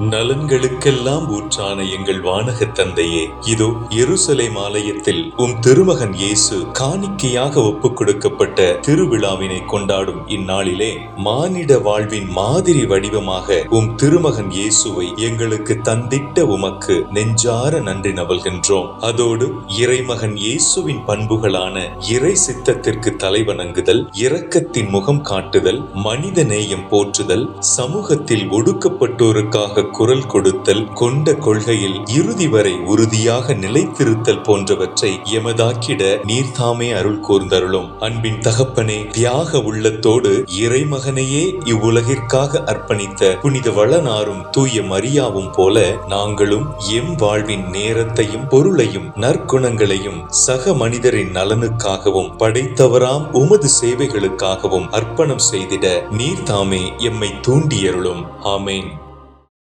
நலன்களுக்கெல்லாம் ஊற்றான எங்கள் வானகத் தந்தையே இதோ எருசலேம் ஆலயத்தில் உம் திருமகன் இயேசு காணிக்கையாக ஒப்புக் கொடுக்கப்பட்ட திருவிழாவினை கொண்டாடும் இந்நாளிலே மானிட வாழ்வின் மாதிரி வடிவமாக உம் திருமகன் இயேசுவை எங்களுக்கு தந்திட்ட உமக்கு நெஞ்சார நன்றி நவல்கின்றோம். அதோடு இறைமகன் இயேசுவின் பண்புகளான இறை சித்தத்திற்கு தலைவணங்குதல் இரக்கத்தின் முகம் காட்டுதல் மனித நேயம் போற்றுதல் சமூகத்தில் ஒடுக்கப்பட்டோருக்காக குரல் கொடுத்தல் கொண்ட கொள்கையில் இறுதி வரை உறுதியாக நிலைத்திருத்தல் போன்றவற்றை எமதாக்கிட நீர்தாமே அருள் கூர்ந்தருளும். அன்பின் தகப்பனே தியாக உள்ளத்தோடு இறைமகனையே இவ்வுலகிற்காக அர்ப்பணித்த புனித வளனாரும் தூய மரியாவும் போல நாங்களும் எம் வாழ்வின் நேரத்தையும் பொருளையும் நற்குணங்களையும் சக மனிதரின் நலனுக்காகவும் படைத்தவராம் உமது சேவைகளுக்காகவும் அர்ப்பணம் செய்திட நீர்தாமே எம்மை தூண்டியருளும். ஆமேன்.